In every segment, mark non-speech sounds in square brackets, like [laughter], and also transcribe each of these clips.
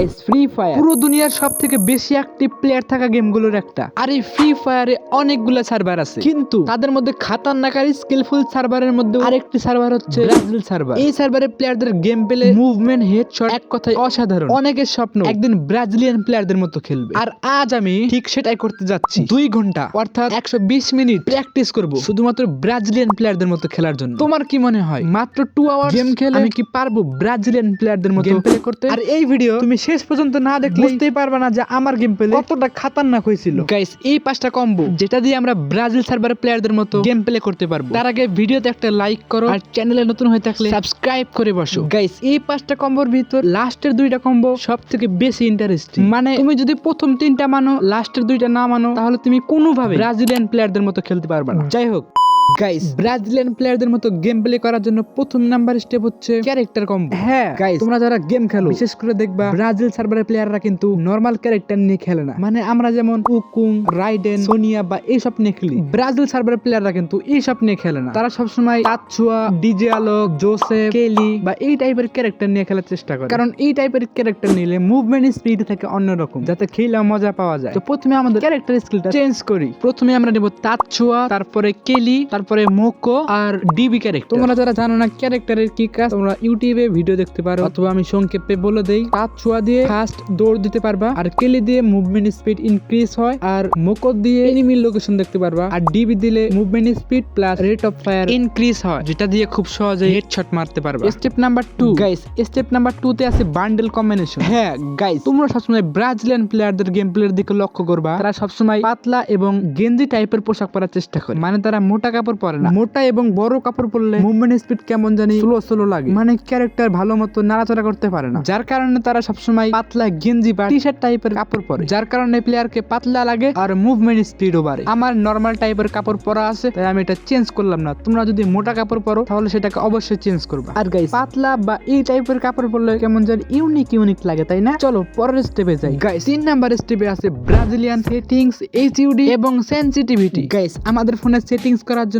Guys free fire পুরো দুনিয়ার সব থেকে বেশি অ্যাক্টিভ প্লেয়ার থাকা গেমগুলোর একটা। আর এই ফ্রি ফায়ারে অনেকগুলো সার্ভার আছে। কিন্তু তাদের মধ্যে খাতারনাক আর স্কিলফুল সার্ভারের মধ্যে আরেকটি সার্ভার হচ্ছে ব্রাজিল সার্ভার এই সার্ভারের প্লেয়ারদের গেম পেলে মুভমেন্ট হেডশট এক কথায় অসাধারণ। অনেকের স্বপ্ন একদিন ব্রাজিলিয়ান প্লেয়ারদের মতো খেলবে। আর আজ আমি ঠিক সেটাই করতে যাচ্ছি। দুই ঘণ্টা অর্থাৎ একশো বিশ মিনিট প্র্যাকটিস করব শুধুমাত্র ব্রাজিলিয়ান প্লেয়ারদের মতো খেলার জন্য। তোমার কি মনে হয়? মাত্র টু আওয়ার গেম খেলে আমি কি পারব ব্রাজিলিয়ান প্লেয়ারদের মতো গেম প্লে করতে? আর এই ভিডিও তুমি শেষ পর্যন্ত না দেখলে বুঝতেই পারবে না যে আমার গেম প্লে কতটা খাতারনাক হয়েছিল। গাইস এই পাঁচটা কম্বো যেটা দিয়ে আমরা ব্রাজিল সার্ভার প্লেয়ারদের মতো গেম প্লে করতে পারব। তার আগে ভিডিওতে একটা লাইক করো আর চ্যানেলে নতুন হয়ে থাকলে সাবস্ক্রাইব করে বসো। গাইস এই পাঁচটা কম্বোর ভিতর লাস্টের দুইটা কম্বো সব থেকে বেশি ইন্টারেস্টিং মানে তুমি যদি প্রথম তিনটা মানো লাস্টের দুইটা না মানো তাহলে তুমি কোনোভাবে ব্রাজিলিয়ান প্লেয়ারদের মতো খেলতে পারবে না। যাই হোক। গাইস ব্রাজিলিয়ান প্লেয়ারদের মতো গেম প্লে করার জন্য প্রথম নাম্বার স্টেপ হচ্ছে ক্যারেক্টার কম্বো হ্যাঁ গাইস তোমরা যারা গেম খেলো বিশেষ করে দেখবা ব্রাজিল সার্ভারের প্লেয়াররা কিন্তু নরমাল ক্যারেক্টার নিয়ে খেলে না। মানে আমরা যেমন উকুং রাইডেন সোনিয়া বা এইসব নিয়ে খেলি। ব্রাজিল সার্ভারের প্লেয়াররা কিন্তু এইসব নিয়ে খেলে না। তারা সবসময় তাচ্ছুয়া ডিজে আলোক জোসেফ কেলি বা এই টাইপের ক্যারেক্টার নিয়ে খেলার চেষ্টা করে। কারণ এই টাইপের ক্যারেক্টার নিলে মুভমেন্ট স্পিড থাকে অন্যরকম যাতে খেলে মজা পাওয়া যায়। তো প্রথমে আমাদের ক্যারেক্টার স্কিলটা চেঞ্জ করি। প্রথমে আমরা নেব তাচ্ছুয়া তারপরে কেলি তারপরে মোকো আর ডিবি ক্যারেক্টার তোমরা যারা জানো না ক্যারেক্টারের কি কাজ তোমরা ইউটিউবে ভিডিও দেখতে পারো। অথবা আমি সংক্ষেপে বলে দেই তাচ্ছুয়া দিয়ে ফাস্ট দৌড় দিতে পারবা আর কেলি দিয়ে মুভমেন্ট স্পিড ইনক্রিজ হয় আর মোকো দিয়ে এনিমির লোকেশন দেখতে পারবা আর ডিবি দিলে movement speed plus rate of fire increase হয় যেটা দিয়ে খুব সহজে হেডশট মারতে পারবা। Step number two guys step number two তে আছে বান্ডেল কম্বিনেশন হ্যাঁ গাইস তোমরা সবসময় ব্রাজিলিয়ান প্লেয়ারদের গেম প্লের দিকে লক্ষ্য করবা। তারা সবসময় পাতলা এবং গেঞ্জি টাইপের পোশাক পরার চেষ্টা করে। মানে তারা মোটা কাপড় পরে না। মোটা এবং বড় কাপড় পরলে মুভমেন্ট স্পিড কেমন জানি স্লো স্লো লাগে। মানে ক্যারেক্টার ভালো মতো নাড়াচাড়া করতে পারে না। যার কারণে তারা সবসময় পাতলা গেঞ্জি বা টি শার্ট টাইপের কাপড় পরে। যার কারণে প্লেয়ারকে পাতলা লাগে আর মুভমেন্ট স্পিডও বাড়ে। আমার নর্মাল টাইপের কাপড় পরা আছে, তাই আমি এটা চেঞ্জ করলাম না। তোমরা যদি মোটা কাপড় পরো, তাহলে সেটাকে অবশ্যই চেঞ্জ করবা। আর গাইস পাতলা বা এই টাইপের কাপড় পরলে কেমন জানি ইউনিক ইউনিক লাগে, তাই না? চলো, পরের স্টেপে যাই। গাইস তিন নাম্বার স্টেপে আছে ব্রাজিলিয়ান সেটিংস এইচইউডি এবং সেনসিটিভিটি গাইস আমাদের ফোনে সেটিংস করার জন্য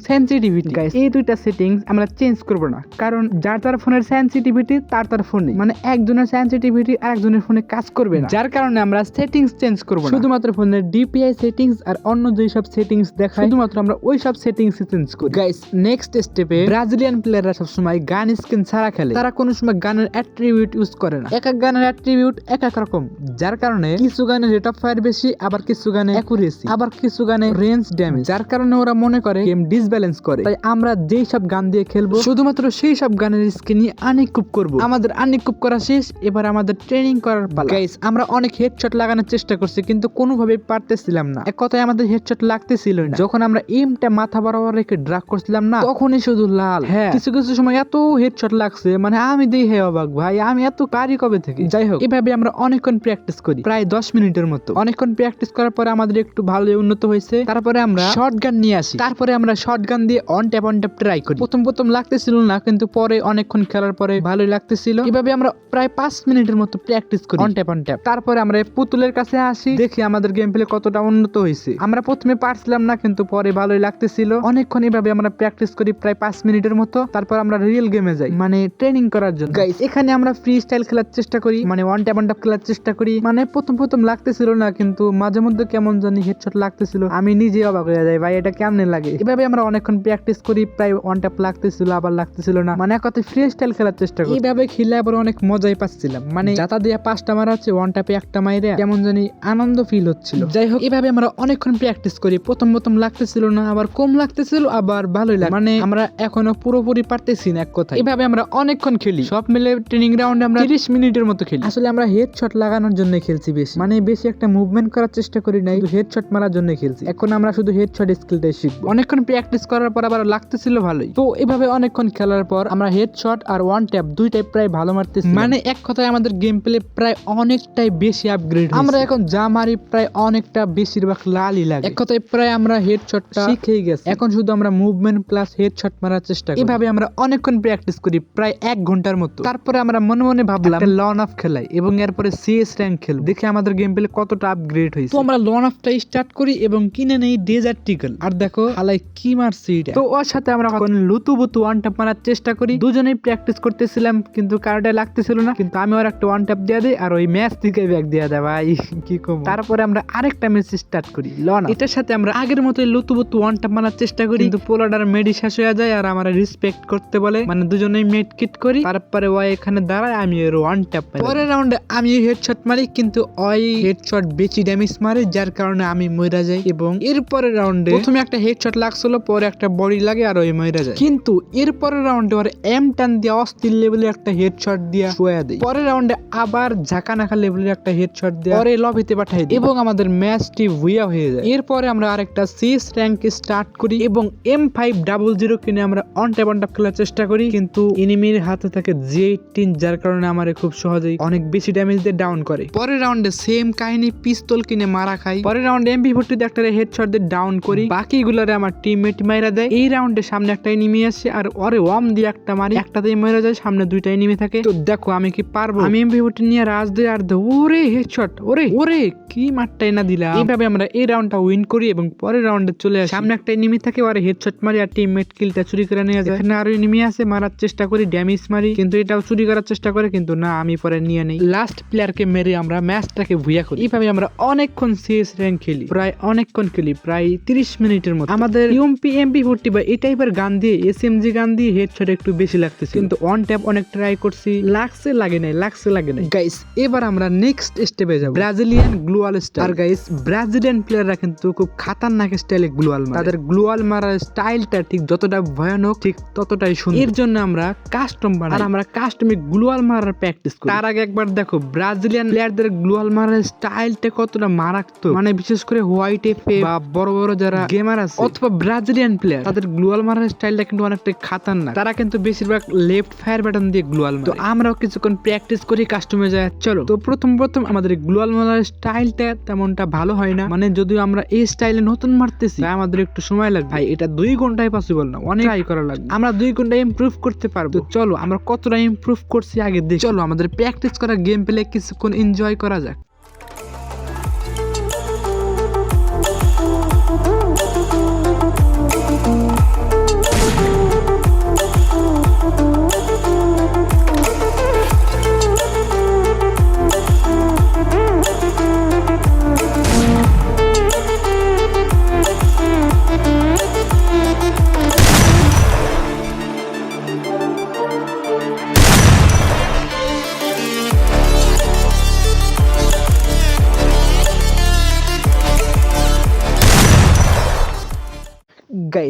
সেনসিটিভিটি গাইস এই দুইটা সেটিংস আমরা চেঞ্জ করব না। কারণ যার তার ফোনের সেনসিটিভিটি তার তার ফোনে মানে একজনের সেনসিটিভিটি আরেকজনের ফোনে কাজ করবে না। যার কারণে আমরা সেটিংস চেঞ্জ করব না। শুধুমাত্র ফোনের ডিপিআই সেটিংস আর অন্য যেই সব সেটিংস দেখায় শুধুমাত্র আমরা ওই সব সেটিংস চেঞ্জ করি। গাইস নেক্সট স্টেপে ব্রাজিলিয়ান প্লেয়াররা সবসময় গান স্কিন ছাড়া খেলে। তারা কোনো সময় গানের অ্যাট্রিবিউট ইউজ করে না। এক এক গানের অ্যাট্রিবিউট এক এক রকম। যার কারণে কিছু গানে রেট অফ ফায়ার বেশি আবার কিছু গানে অ্যাকুরেসি আবার কিছু গানে রেঞ্জ ড্যামেজ যার কারণে ওরা মনে করে গেম ডিসব্যালেন্স করে। তাই আমরা যেই সব গান দিয়ে খেলব শুধুমাত্র সেই সব গানের স্কিন নিয়ে আনিকুপ করব। আমাদের আনিকুপ করা শেষ এবার আমাদের ট্রেনিং করার পালা। গাইস আমরা অনেক হেডশট লাগানোর চেষ্টা করছি কিন্তু কোনোভাবে পারতেছিলাম না। এক কথায় আমাদের হেডশট লাগতেছিল না। যখন আমরা এমটা মাথা বরাবর রেখে ড্রাগ করছিলাম না তখনই শুধু লাল। হ্যাঁ। কিছু কিছু সময় এত হেডশট লাগছে মানে আমি দিই হে অবাক ভাই আমি এত পারি কবে থেকে? যাই হোক এভাবে আমরা অনেকক্ষণ প্র্যাকটিস করি প্রায় দশ মিনিটের মতো। অনেকক্ষণ প্র্যাকটিস করার পরে আমাদের একটু ভালো উন্নত হয়েছে। তারপরে আমরা শর্ট গান নিয়ে আসি। তারপরে আমরা শর্ট গান দিয়ে on tap on tap try করি। প্রথম প্রথম লাগতেছিল না, কিন্তু পরে অনেকক্ষণ খেলার পরে ভালোই লাগতেছিল। এভাবে আমরা প্রায় পাঁচ মিনিটের মতো প্র্যাকটিস করি। অন ট্যাপ অন ট্যাপ তারপরে আমরা পুতুলের কাছে আসি, দেখি আমাদের গেম প্লে কতটা উন্নত হয়েছে। আমরা প্রথমে পারছিলাম না, কিন্তু পরে ভালোই লাগতেছিল। অনেকক্ষণ এভাবে আমরা প্র্যাকটিস করি প্রায় পাঁচ মিনিটের মতো। তারপর আমরা রিয়েল গেমে যাই মানে ট্রেনিং করার জন্য। গাইস এখানে আমরা ফ্রি স্টাইল খেলার চেষ্টা করি মানে ওয়ান ট্যাপ ওয়ান ট্যাপ খেলার চেষ্টা করি। মানে প্রথম প্রথম লাগতেছিল না, কিন্তু মাঝে মধ্যে কেমন জানি হেডশট লাগতেছিল। আমি নিজে অবাক হয়ে যাই, ভাই, এটা কেমনে লাগে? এভাবে আমরা অনেকক্ষণ প্র্যাকটিস করি প্রায় ওয়ান ট্যাপ লাগতেছিল আবার লাগতেছিল না। মানে এক কথায় ফ্রি স্টাইল খেলার চেষ্টা করি এইভাবে খেলে আবার অনেক মজাই পাচ্ছিলাম। মানে যাতা দিয়ে পাঁচটা মারা হচ্ছে ওয়ান ট্যাপে একটা মাইরে কেমন জানি আনন্দ ফিল হচ্ছিল। যাই হোক এভাবে আমরা অনেকক্ষণ প্র্যাকটিস করি। প্রথম প্রথম লাগতেছিল না আবার কম লাগতেছিল আবার ভালোই লাগে মানে আমরা এখনও পুরোপুরি পারতেছি না এক কথা এভাবে আমরা অনেকক্ষণ খেলি। সব মিলে ট্রেনিং রাউন্ডে আমরা তিরিশ মিনিটের মতো খেলি। আসলে আমরা হেড শট লাগানোর জন্য খেলছি বেশি। মানে বেশি একটা মুভমেন্ট করার চেষ্টা করি নাই হেড শট মারার জন্য খেলছি। এখন আমরা শুধু হেড শট স্কিলটাই শিখব। অনেকক্ষণ প্র্যাকটিস প্র্যাকটিস করার পর আবার লাগতেছিল ভালোই। তো এভাবে অনেকক্ষণ খেলার পর আমরা হেডশট আর ওয়ান ট্যাপ দুইটাই প্রায় ভালো মারতেছি মানে এক কথায় আমাদের গেম প্লে প্রায় অনেকটাই বেশি আপগ্রেড আমরা এখন যা মারি প্রায় অনেকটা বেশিরভাগ লালই লাগে। এক কথায় প্রায় আমরা হেড হেডশটটা শিখেই গেছি। এখন শুধু আমরা মুভমেন্ট প্লাস হেডশট মারার চেষ্টা করি। এভাবে আমরা অনেকক্ষণ প্র্যাকটিস করি প্রায় এক ঘণ্টার মতো। তারপরে আমরা মনে মনে ভাবলাম লন অফ খেলাই এবং এরপরে সিএস র্যাঙ্ক খেলব। দেখে আমাদের গেম প্লে কতটা আপগ্রেড হয়েছে। তো আমরা লন অফটা স্টার্ট করি এবং কিনে নেই ডেজার্ট টিকল আর দেখো আলাই কি মারছি এটা। তো ওর সাথে আমরা কোন লুতু বুতু ওয়ান ট্যাপ মারার চেষ্টা করি। দুজনেই প্র্যাকটিস করতেছিলাম, কিন্তু কারোটা লাগতেছিল না। কিন্তু আমি ওর একটা ওয়ান ট্যাপ দিয়ে দিই আর ওই ম্যাচ থেকে ব্যাগ দিয়ে দেয়, ভাই, [laughs] কি কম। তারপরে আমরা আরেকটা ম্যাচ স্টার্ট করি, লন এটার সাথে আমরা আগের মতোই লুতু বুতু ওয়ান ট্যাপ মারার চেষ্টা করি। কিন্তু পোলাডার মেডি শেষ হয়ে যায় আর আমার রেসপেক্ট করতে বলে। মানে দুজনেই মেড কিট করি। তারপরে ওই এখানে দাঁড়ায় আমি এর ওয়ান ট্যাপ পরের রাউন্ডে আমি হেডশট মারি, কিন্তু ওই হেডশট বেশি ড্যামেজ মারে, যার কারণে আমি মইরা যাই। এবং এরপরের রাউন্ডে প্রথমে একটা হেডশট লাগছিল, পরে একটা বডি লাগে আর ওই মইরা যায়। কিন্তু এরপরের রাউন্ডে ওর এম টান দিয়ে অস্থির লেভেলের একটা হেডশট দিয়ে শোয়া দেয়। পরের রাউন্ডে আবার ঝাঁকা নাকা লেভেলের একটা হেডশট দিয়ে পরে লবিতে পাঠাই এবং আমাদের ম্যাচটি ভুইয়া হয়ে যায়। এরপরে আমরা আরেকটা সিএস র্যাঙ্ক স্টার্ট করি এবং এম ফাইভ ডাবল জিরো কিনে আমরা অন ট্যাপ অন ট্যাপ খেলার চেষ্টা করি। কিন্তু এনিমির হাতে থাকে জি এইটিন যার কারণে আমার খুব সহজেই অনেক বেশি ড্যামেজ দিয়ে ডাউন করে। পরের রাউন্ডে সেম কাহিনী পিস্তল কিনে মারা খাই পরের রাউন্ডে এমপি ফোরটি দিয়ে একটা হেডশট দিয়ে ডাউন করি। বাকিগুলোরে আমার টিমমেট মাইরা দেয়। এই রাউন্ডে সামনে একটা এনিমি আসে আর ওরে ওয়াম দিয়ে একটা মারি। একটাতেই মারা যায়, সামনে দুইটা এনিমি থাকে। তো দেখো আমি কি পারব? আমি এমপি ফোরটি নিয়ে রাজ দিয়ে আর ওরে হেডশট ওরে ওরে, কি মারটাই না দিলাম। এইভাবে আমরা এই রাউন্ডটা উইন করি এবং পরের রাউন্ডে চলে আসি। সামনে একটা এনিমি থাকে, ওরে হেডশট মারি আর টিমমেট কিলটা চুরি করে নিয়ে যায়। এখানে আরও এনিমি আছে, মারার চেষ্টা করি ড্যামেজ মারি। কিন্তু এটাও চুরি করার চেষ্টা করে, কিন্তু না, আমি পরে নিয়ে নেই। লাস্ট প্লেয়ারকে মেরে আমরা ম্যাচটাকে ভুইয়া করি। এইভাবে আমরা অনেকক্ষণ সিএস র্যাঙ্ক খেলি। প্রায় অনেকক্ষণ খেলি, প্রায় তিরিশ মিনিটের মতো। আমাদের ইউএমপি এমপি ফোরটি বা এই টাইপের গান দিয়ে এসএমজি গান দিয়ে হেডশট একটু বেশি লাগতেছে। কিন্তু অন ট্যাপ অনেক ট্রাই করছি লাগছে লাগে নাই লাগছে লাগে নাই। গাইস এবার আমরা নেক্সট স্টেপে যাব। ব্রাজিলিয়ান গ্লুয়াল স্টার গাইস ব্রাজিলিয়ান প্লেয়াররা কিন্তু খুব খাতারনাক স্টাইলে গ্লুয়াল মারে। তাদের গ্লুয়াল মারার স্টাইলটা ঠিক যতটা ভয়ানক, ঠিক ততটাই সুন্দর। এর জন্য আমরা কাস্টম বানাই। আর আমরা কাস্টমে গ্লোয়াল মারার প্র্যাকটিস করি। তার আগে একবার দেখো ব্রাজিলিয়ান প্লেয়ারদের গ্লোয়াল মারার স্টাইলটা কতটা মারাত্মক। মানে বিশেষ করে হোয়াইট এফে বা বড় বড় যারা গেমার আছে, অথবা ব্রাজিলিয়ান প্লেয়ার তাদের গ্লুয়াল মারার স্টাইলটা কিন্তু অনেকটা খাতারনাক। তারা কিন্তু বেশিরভাগ লেফট ফায়ার ব্যাটন দিয়ে গ্লুয়াল তো আমরাও কিছুক্ষণ প্র্যাকটিস করি কাস্টমে যায়, চলো। তো প্রথম প্রথম আমাদের গ্লুয়াল মারার স্টাইলটা তেমনটা ভালো হয় না। মানে যদিও আমরা এই স্টাইলে নতুন মারতেছি আমাদের একটু সময় লাগবে। ভাই, এটা দুই ঘন্টায় পসিবল না, অনেক ট্রাই করা লাগবে। আমরা দুই ঘণ্টা ইমপ্রুভ করতে পারব। চলো, আমরা কতটা ইমপ্রুভ করছি আগে দেখি। চলো, আমাদের প্র্যাকটিস করা গেম প্লে কিছুক্ষণ এনজয় করা যাক।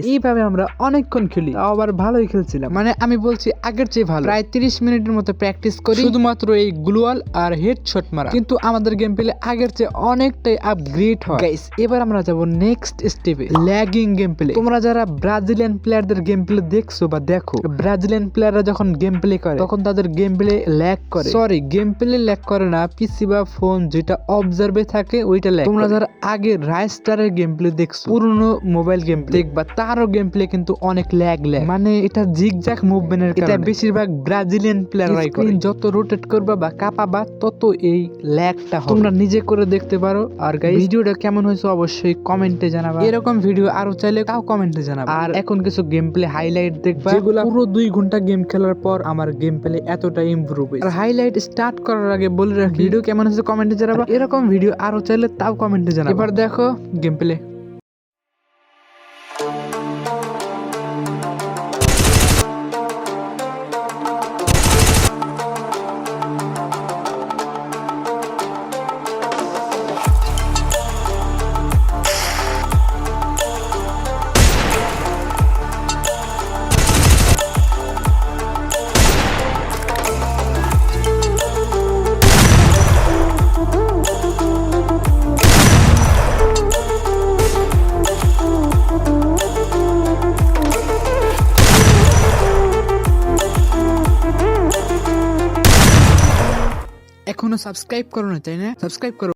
গাইস এইভাবে আমরা অনেকক্ষণ খেলি। আবার ভালোই খেলছিলাম। মানে আমি বলছি আগের চেয়ে ভালো। প্রায় তিরিশ মিনিটের মতো প্র্যাকটিস করি। শুধুমাত্র এই গ্লুয়াল আর হেডশট মারা। কিন্তু আমাদের গেম প্লে আগের চেয়ে অনেকটাই আপগ্রেড হয়। গাইস এবার আমরা যাব নেক্সট স্টেপে ল্যাগিং গেম প্লে তোমরা যারা ব্রাজিলিয়ান প্লেয়ারদের গেম প্লে দেখছ বা দেখো ব্রাজিলিয়ান প্লেয়াররা যখন গেম প্লে করে তখন তাদের গেম প্লে ল্যাগ করে। সরি গেম প্লে ল্যাগ করে না। পিসি বা ফোন যেটা অবজার্ভে থাকে ওইটা ল্যাগ তোমরা যারা আগে রাইস্টারের গেম প্লে দেখছ পুরনো মোবাইল গেম প্লে দেখবা তারও গেম প্লে কিন্তু অনেক ল্যাগ ল্যাগ মানে এটা জিগজ্যাগ মুভমেন্টের এটা বেশিরভাগ ব্রাজিলিয়ান প্লেয়াররাই করে। যত রোটেট করবা বা কাঁপাবা তত এই ল্যাগটা হবে। তোমরা নিজে করে দেখতে পারো। আর গাইস ভিডিওটা কেমন হয়েছে অবশ্যই কমেন্টে জানাবা। এরকম ভিডিও আরও চাইলে তাও কমেন্টে জানাবা। আর এখন কিছু গেম প্লে হাইলাইট দেখবা। যেগুলো পুরো দুই ঘণ্টা গেম খেলার পর আমার গেম প্লে এতটা ইমপ্রুভ হয়েছে। আর হাইলাইট স্টার্ট করার আগে বলে রাখি ভিডিও কেমন হয়েছে কমেন্টে জানাবা। এরকম ভিডিও আরও চাইলে তাও কমেন্টে জানাবা। এবার দেখো গেম প্লে সাবস্ক্রাইব করো না তাই না সাবস্ক্রাইব করো